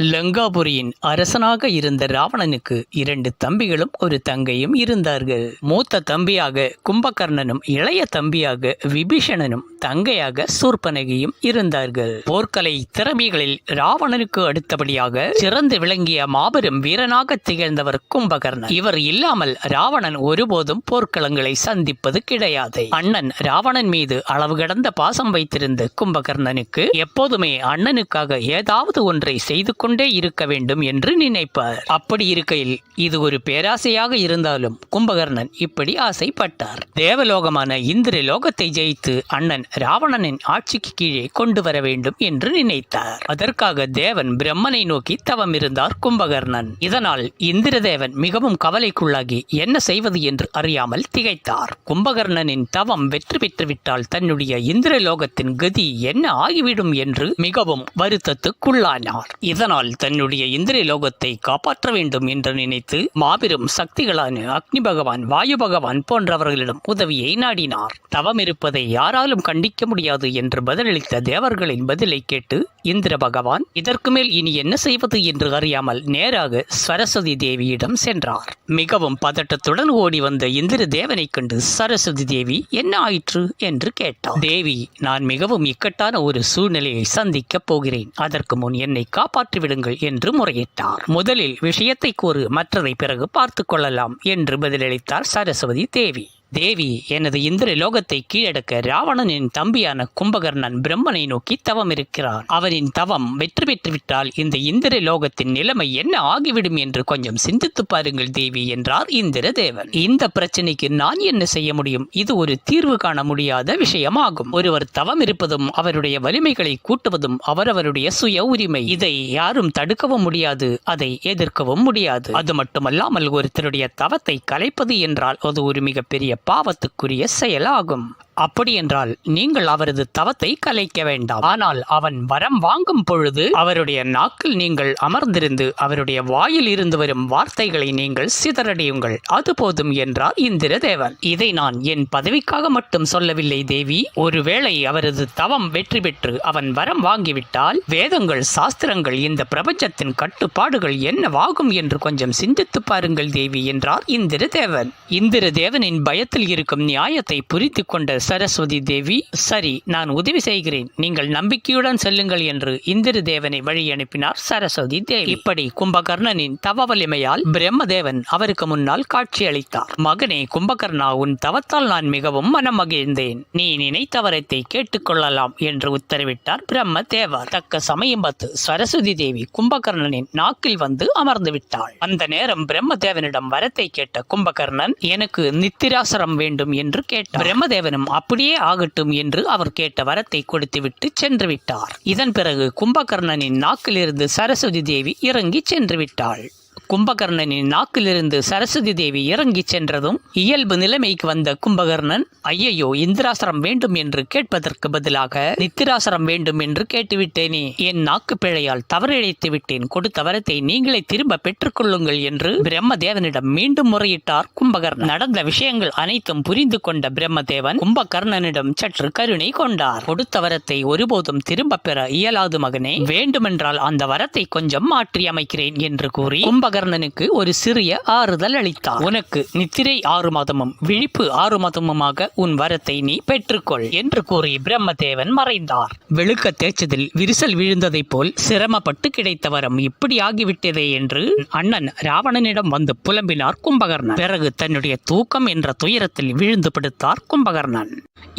லங்காபுரியின் அரசனாக இருந்த ராவணனுக்கு இரண்டு தம்பிகளும் ஒரு தங்கையும் இருந்தார்கள். மூத்த தம்பியாக கும்பகர்ணனும் இளைய தம்பியாக விபீஷணனும் தங்கையாக சூர்பனகியும் இருந்தார்கள். போர்க்கலை திறமைகளில் ராவணனுக்கு அடுத்தபடியாக சிறந்து விளங்கிய மாபெரும் வீரனாக திகழ்ந்தவர் கும்பகர்ணன். இவர் இல்லாமல் ராவணன் ஒருபோதும் போர்க்களங்களை சந்திப்பது கிடையாது. அண்ணன் ராவணன் மீது அளவு கடந்த பாசம் வைத்திருந்த கும்பகர்ணனுக்கு எப்போதுமே அண்ணனுக்காக ஏதாவது ஒன்றை செய்து கொண்டே இருக்க வேண்டும் என்று நினைப்பார். அப்படி இருக்கையில் இது ஒரு பேராசையாக இருந்தாலும் கும்பகர்ணன் இப்படி ஆசைப்பட்டார். தேவலோகமான இந்திர லோகத்தை ஜெயித்து அண்ணன் ராவணனின் ஆட்சிக்கு கீழே கொண்டு வர வேண்டும் என்று நினைத்தார். அதற்காக தேவன் பிரம்மனை நோக்கி தவம் இருந்தார் கும்பகர்ணன். இதனால் இந்திரதேவன் மிகவும் கவலைக்குள்ளாகி என்ன செய்வது என்று அறியாமல் திகைத்தார். கும்பகர்ணனின் தவம் வெற்றி பெற்றுவிட்டால் தன்னுடைய இந்திர லோகத்தின் கதி என்ன ஆகிவிடும் என்று மிகவும் வருத்தத்துக்குள்ளானார். இதனால் தன்னுடைய இந்திர லோகத்தை காப்பாற்ற வேண்டும் என்று நினைத்து மாபெரும் சக்திகளான அக்னி பகவான் வாயு பகவான் போன்றவர்களிடம் உதவியை நாடினார். தவம் இருப்பதை யாராலும் கண்டிக்க முடியாது என்று பதிலளித்த தேவர்களின் பதிலை கேட்டு இந்திர பகவான் இதற்கு மேல் இனி என்ன செய்வது? என்று அறியாமல் நேராக சரஸ்வதி தேவியிடம் சென்றார். மிகவும் பதட்டத்துடன் ஓடி வந்த இந்திர தேவனை கண்டு சரஸ்வதி தேவி என்ன ஆயிற்று? என்று கேட்டார். தேவி நான் மிகவும் இக்கட்டான ஒரு சூழ்நிலையை சந்திக்கப் போகிறேன். அதற்கு முன் என்னை காப்பாற்றி விடுங்கள் என்று முறையிட்டார். முதலில் விஷயத்தை கூறு மற்றதை பிறகு பார்த்துக் கொள்ளலாம் என்று பதிலளித்தார் சரஸ்வதி தேவி. தேவி எனது இந்திர லோகத்தை கீழடக்க ராவணனின் தம்பியான கும்பகர்ணன் பிரம்மனை நோக்கி தவம் இருக்கிறான். அவரின் தவம் வெற்றி பெற்றுவிட்டால் இந்த இந்திர லோகத்தின் நிலைமை என்ன ஆகிவிடும் என்று கொஞ்சம் சிந்தித்து பாருங்கள் தேவி என்றார் இந்திர தேவன் இந்த பிரச்சனைக்கு நான் என்ன செய்ய முடியும்? இது ஒரு தீர்வு காண முடியாத விஷயமாகும். ஒருவர் தவம் இருப்பதும் அவருடைய வலிமைகளை கூட்டுவதும் அவரவருடைய சுய உரிமை. இதை யாரும் தடுக்கவும் முடியாது அதை எதிர்க்கவும் முடியாது. அது மட்டுமல்லாமல் ஒருத்தருடைய தவத்தை கலைப்பது என்றால் அது ஒரு மிகப்பெரிய பாவத்துக்குரிய செயலாகும். அப்படியென்றால் நீங்கள் அவரது தவத்தை கலைக்க வேண்டாம். ஆனால் அவன் வரம் வாங்கும் பொழுது அவருடைய நாக்கில் நீங்கள் அமர்ந்திருந்து அவருடைய வாயில் இருந்து வரும் வார்த்தைகளை நீங்கள் சிதறடியுங்கள். அது போதும் என்றார் இந்திர தேவன் இதை நான் என் பதவிக்காக மட்டும் சொல்லவில்லை தேவி. ஒருவேளை அவரது தவம் வெற்றி பெற்று அவன் வரம் வாங்கிவிட்டால் வேதங்கள் சாஸ்திரங்கள் இந்த பிரபஞ்சத்தின் கட்டுப்பாடுகள் என்னவாகும் என்று கொஞ்சம் சிந்தித்து பாருங்கள் தேவி என்றார் இந்திர தேவன் இந்திர தேவனின் பயத்தில் இருக்கும் நியாயத்தை புரிந்து கொண்ட சரஸ்வதி தேவி சரி நான் உதவி செய்கிறேன். நீங்கள் நம்பிக்கையுடன் செல்லுங்கள் என்று இந்திர தேவனை வழி அனுப்பினார் சரஸ்வதி தேவி. இப்படி கும்பகர்ணனின் தவ வலிமையால் பிரம்மதேவன் அவருக்கு முன்னால் காட்சியளித்தார் மகனே கும்பகர்ணா உன் தவத்தால் நான் மிகவும் மனம் மகிழ்ந்தேன் நீ நினைத்தவரத்தை கேட்டுக்கொள்ளலாம் என்று உத்தரவிட்டார் பிரம்ம தேவர் தக்க சமயம் பார்த்து சரஸ்வதி தேவி கும்பகர்ணனின் நாக்கில் வந்து அமர்ந்து விட்டாள். அந்த நேரம் பிரம்மதேவனிடம் வரத்தை கேட்ட கும்பகர்ணன் எனக்கு நித்திராசரம் வேண்டும் என்று கேட்டார் பிரம்மதேவனும் அப்படியே ஆகட்டும் என்று அவர் கேட்ட வரத்தை கொடுத்துவிட்டு சென்று விட்டார் இதன் பிறகு கும்பகர்ணனின் நாக்கிலிருந்து சரஸ்வதி தேவி இறங்கி சென்று விட்டாள் கும்பகர்ணனின் நாக்கிலிருந்து சரஸ்வதி தேவி இறங்கிச் சென்றதும் இயல்பு நிலைமைக்கு வந்த கும்பகர்ணன் ஐயையோ இந்திராசரம் வேண்டும் என்று கேட்பதற்கு பதிலாக நித்திராசரம் வேண்டும் என்று கேட்டுவிட்டேனே. என் நாக்கு பிழையால் தவறிழைத்து விட்டேன். கொடுத்த வரத்தை நீங்களே திரும்ப பெற்றுக்கொள்ளுங்கள் என்று பிரம்மதேவனிடம் மீண்டும் முறையிட்டார் கும்பகர்ணன். நடந்த விஷயங்கள் அனைத்தும் புரிந்து கொண்ட பிரம்மதேவன் கும்பகர்ணனிடம் சற்று கருணை கொண்டார். கொடுத்த வரத்தை ஒருபோதும் திரும்ப பெற இயலாது மகனே. வேண்டுமென்றால் அந்த வரத்தை கொஞ்சம் மாற்றி அமைக்கிறேன் என்று கூறி கும்பகர்ணனுக்கு ஒரு சிறிய ஆறுதல் அளித்தார். உனக்கு நித்திரை ஆறு மாதமும் விழிப்பு ஆறு மாதமுமாக உன் வரத்தை நீ பெற்றுக்கொள் என்று கூறி பிரம்மதேவன் மறைந்தார். வெளுக்க தேய்ச்சதில் விரிசல் விழுந்ததைப் போல் சிரமப்பட்டு கிடைத்த வரம் இப்படி ஆகிவிட்டதே என்று அண்ணன் ராவணனிடம் வந்து புலம்பினார் கும்பகர்ணன். பிறகு தன்னுடைய தூக்கம் என்ற துயரத்தில் விழுந்து பிடித்தார் கும்பகர்ணன்.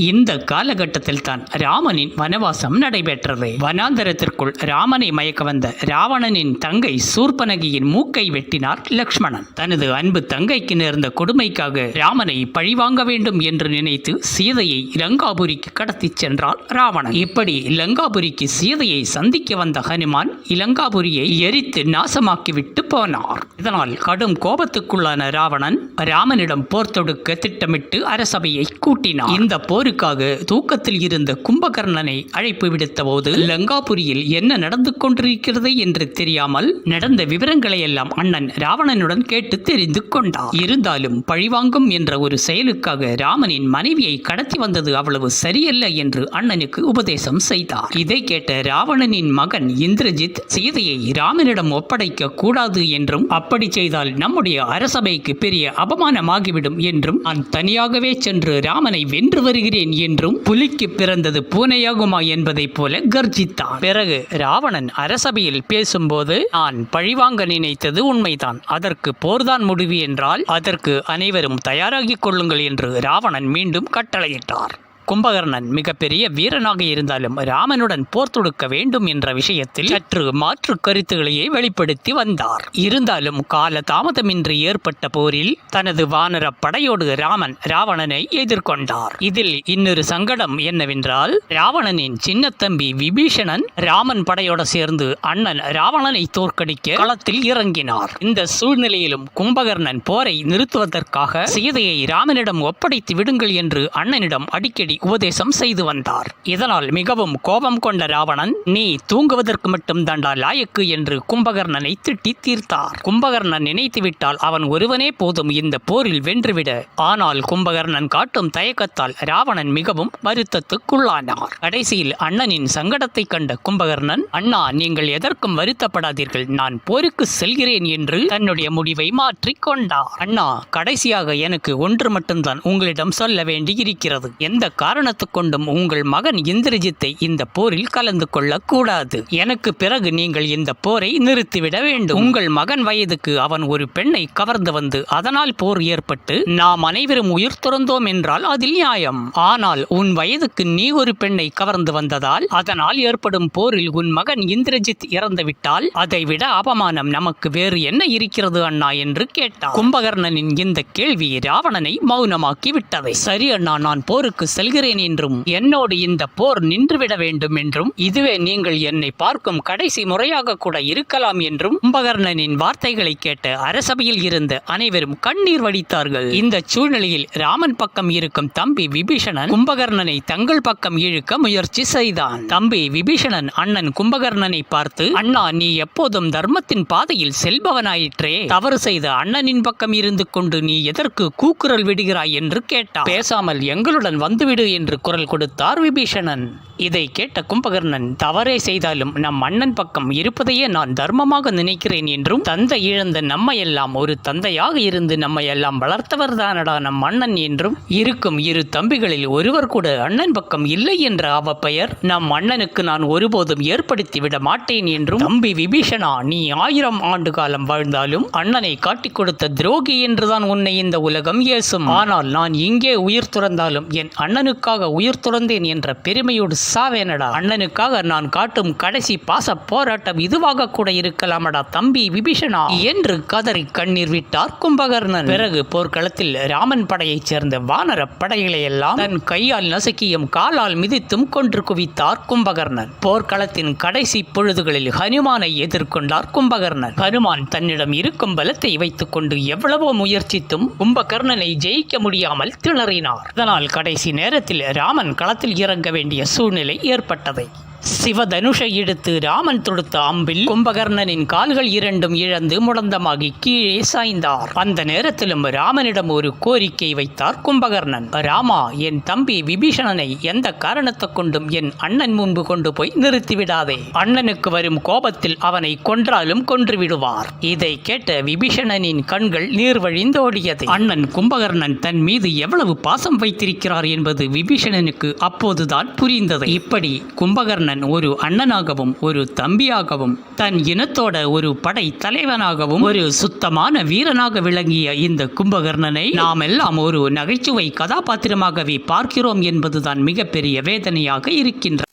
இந்த காலகட்டத்தில் தான் ராமனின் வனவாசம் நடைபெற்றது. வனாந்தரத்திற்குள் ராமனை மயக்க வந்த ராவணனின் தங்கை சூர்பனகியின் மூக்கை வெட்டினார் லக்ஷ்மணன். தனது அன்பு தங்கைக்கு நேர்ந்த கொடுமைக்காக ராமனை பழிவாங்க வேண்டும் என்று நினைத்து சீதையை இலங்காபுரிக்கு கடத்திச் சென்றார் ராவணன். இப்படி இலங்காபுரிக்கு சீதையை சந்திக்க வந்த ஹனுமான் இலங்காபுரியை எரித்து நாசமாக்கிவிட்டு போனார். இதனால் கடும் கோபத்துக்குள்ளான ராவணன் ராமனிடம் போர் தொடுக்க திட்டமிட்டு அரசபையை கூட்டினார் இந்த போருக்காக தூக்கத்தில் இருந்த கும்பகர்ணனை அழைப்பு விடுத்த போது லங்காபுரியில் என்ன நடந்து கொண்டிருக்கிறது? என்று தெரியாமல் நடந்த விவரங்களை எல்லாம் அண்ணன் ராவணனுடன் கேட்டு தெரிந்து கொண்டார் இருந்தாலும் பழிவாங்கும் என்ற ஒரு செயலுக்காக ராமனின் மனைவியை கடத்தி வந்தது அவ்வளவு சரியல்ல என்று அண்ணனுக்கு உபதேசம் செய்தார் இதை கேட்ட ராவணனின் மகன் இந்திரஜித் சீதையை ராமனிடம் ஒப்படைக்க கூடாது என்றும் அப்படி செய்தால் நம்முடைய அரசபைக்கு பெரிய அபமானமாகிவிடும் என்றும் நான் தனியாகவே சென்று ராமனை வென்று வருகிறேன் என்றும் புலிக்கு பிறந்தது பூனையாகுமா என்பதைப் போல கர்ஜித்தான். பிறகு ராவணன் அரசபையில் பேசும்போது நான் பழிவாங்க நினைத்தது உண்மைதான். அதற்கு போர்தான் முடிவு என்றால் அதற்கு அனைவரும் தயாராகிக் கொள்ளுங்கள் என்று ராவணன் மீண்டும் கட்டளையிட்டார். கும்பகர்ணன் மிகப்பெரிய வீரனாக இருந்தாலும் ராமனுடன் போர் தொடுக்க வேண்டும் என்ற விஷயத்தில் சற்று மாற்று கருத்துகளையே வெளிப்படுத்தி வந்தார். இருந்தாலும் கால தாமதமின்றி ஏற்பட்ட போரில் தனது வானர படையோடு ராமன் ராவணனை எதிர்கொண்டார். இதில் இன்னொரு சங்கடம் என்னவென்றால் ராவணனின் சின்ன தம்பி விபீஷணன் ராமன் படையோடு சேர்ந்து அண்ணன் ராவணனை தோற்கடிக்க களத்தில் இறங்கினார். இந்த சூழ்நிலையிலும் கும்பகர்ணன் போரை நிறுத்துவதற்காக சீதையை ராமனிடம் ஒப்படைத்து விடுங்கள் என்று அண்ணனிடம் அடிக்கடி உபதேசம் செய்து வந்தார். இதனால் மிகவும் கோபம் கொண்ட ராவணன் நீ தூங்குவதற்கு மட்டும் தாண்டா லாயக்கு என்று கும்பகர்ணனை திட்டி தீர்த்தார். கும்பகர்ணன் நினைத்துவிட்டால் அவன் ஒருவனே போதும் இந்த போரில் வென்றுவிட. ஆனால் கும்பகர்ணன் காட்டும் தயக்கத்தால் ராவணன் மிகவும் வருத்தத்துக்குள்ளானார். கடைசியில் அண்ணனின் சங்கடத்தை கண்ட கும்பகர்ணன் அண்ணா நீங்கள் எதற்கும் வருத்தப்படாதீர்கள். நான் போருக்கு செல்கிறேன் என்று தன்னுடைய முடிவை மாற்றிக் கொண்டார். அண்ணா கடைசியாக எனக்கு ஒன்று மட்டும்தான் உங்களிடம் சொல்ல வேண்டி இருக்கிறது எந்த காரணத்துக்கொண்டும் உங்கள் மகன் இந்திரஜித்தை இந்த போரில் கலந்து கொள்ளக்கூடாது. எனக்கு பிறகு நீங்கள் இந்த போரை நிறுத்திவிட வேண்டும். உங்கள் மகன் வயதுக்கு அவன் ஒரு பெண்ணை கவர்ந்து வந்து அதனால் போர் ஏற்பட்டு நாம் அனைவரும் உயிர் துறந்தோம் என்றால் அதில் நியாயம். ஆனால் உன் வயதுக்கு நீ ஒரு பெண்ணை கவர்ந்து வந்ததால் அதனால் ஏற்படும் போரில் உன் மகன் இந்திரஜித் இறந்துவிட்டால் அதை விட அவமானம் நமக்கு வேறு என்ன இருக்கிறது அண்ணா என்று கேட்டார் கும்பகர்ணனின் இந்த கேள்வி ராவணனை மௌனமாக்கி விட்டதை சரி அண்ணா நான் போருக்கு செல்கிறேன் என்றும் என்னோடு இந்த போர் நின்றுவிட வேண்டும் என்றும் இதுவே நீங்கள் என்னை பார்க்கும் கடைசி முறையாக கூட இருக்கலாம் என்றும் கும்பகர்ணனின் வார்த்தைகளை கேட்டு அரசபையில் இருந்து அனைவரும் கண்ணீர் வடித்தார்கள். இந்த சூழ்நிலையில் ராமன் பக்கம் இருக்கும் தம்பி விபீஷணன் கும்பகர்ணனை தங்கள் பக்கம் இழுக்க முயற்சி செய்தான். தம்பி விபீஷணன் அண்ணன் கும்பகர்ணனை பார்த்து அண்ணா நீ எப்போதும் தர்மத்தின் பாதையில் செல்பவனாயிற்றே. தவறு செய்த அண்ணனின் பக்கம் இருந்து கொண்டு நீ எதற்கு கூக்குரல் விடுகிறாய்? என்று கேட்டார் பேசாமல் எங்களுடன் வந்துவிடு என்று குரல் கொடுத்தார் விபீஷணன். இதை கேட்ட கும்பகர்ணன் தவறே செய்தாலும் நம் அண்ணன் பக்கம் இருப்பதையே நான் தர்மமாக நினைக்கிறேன் என்றும் தந்தை இழந்த நம்மையெல்லாம் ஒரு தந்தையாக இருந்து நம்மையெல்லாம் வளர்த்தவர் தானடா நம் அண்ணன் என்றும் இருக்கும் இரு தம்பிகளில் ஒருவர் கூட அண்ணன் பக்கம் இல்லை என்ற அவ பெயர் நம் அண்ணனுக்கு நான் ஒருபோதும் ஏற்படுத்தி விட மாட்டேன் என்றும் தம்பி விபீஷணா நீ ஆயிரம் ஆண்டு காலம் வாழ்ந்தாலும் அண்ணனை காட்டிக் கொடுத்த துரோகி என்றுதான் உன்னை இந்த உலகம் ஏசும். ஆனால் நான் இங்கே உயிர் துறந்தாலும் என் அண்ணனுக்காக உயிர் துறந்தேன் என்ற பெருமையோடு சாவேனடா அண்ணனுக்காக நான் காட்டும் கடைசி பாச போராட்டம் இதுவாக கூட இருக்கலாமடா தம்பி விபீஷணா? என்று கதறி கண்ணீர் விட்டார் கும்பகர்ணன். பிறகு போர்க்களத்தில் ராமன் படையைச் சேர்ந்த வானர படைகளை எல்லாம் தன் கையால் நசுக்கியும் காலால் மிதித்தும் கொன்று குவித்தார் கும்பகர்ணன். போர்க்களத்தின் கடைசி பொழுதுகளில் ஹனுமானை எதிர்கொண்டார் கும்பகர்ணன். ஹனுமான் தன்னிடம் இருக்கும் பலத்தை வைத்துக் கொண்டு எவ்வளவோ முயற்சித்தும் கும்பகர்ணனை ஜெயிக்க முடியாமல் திணறினார். இதனால் கடைசி நேரத்தில் ராமன் களத்தில் இறங்க வேண்டிய சூழ்நிலை சூழ்நிலை ஏற்பட்டது. சிவதனுஷை எடுத்து ராமன் தொடுத்த அம்பில் கும்பகர்ணனின் கால்கள் இரண்டும் இழந்து முடந்தமாகி கீழே சாய்ந்தார். அந்த நேரத்திலும் ராமனிடம் ஒரு கோரிக்கை வைத்தார் கும்பகர்ணன். ராமா என் தம்பி விபீஷணனை எந்த காரணத்தை கொண்டும் என் அண்ணன் முன்பு கொண்டு போய் நிறுத்திவிடாதே. அண்ணனுக்கு வரும் கோபத்தில் அவனை கொன்றாலும் கொன்று விடுவார் இதை கேட்ட விபீஷணனின் கண்கள் நீர் வழிந்தோடியது அண்ணன் கும்பகர்ணன் தன் மீது எவ்வளவு பாசம் வைத்திருக்கிறார் என்பது விபீஷணனுக்கு அப்போதுதான் புரிந்தது. இப்படி கும்பகர்ணன் ஒரு அண்ணனாகவும் ஒரு தம்பியாகவும் தன் இனத்தோட ஒரு படை தலைவனாகவும் ஒரு சுத்தமான வீரனாக விளங்கிய இந்த கும்பகர்ணனை நாம் எல்லாம் ஒரு நகைச்சுவை கதாபாத்திரமாகவே பார்க்கிறோம் என்பதுதான் மிகப்பெரிய வேதனையாக இருக்கின்ற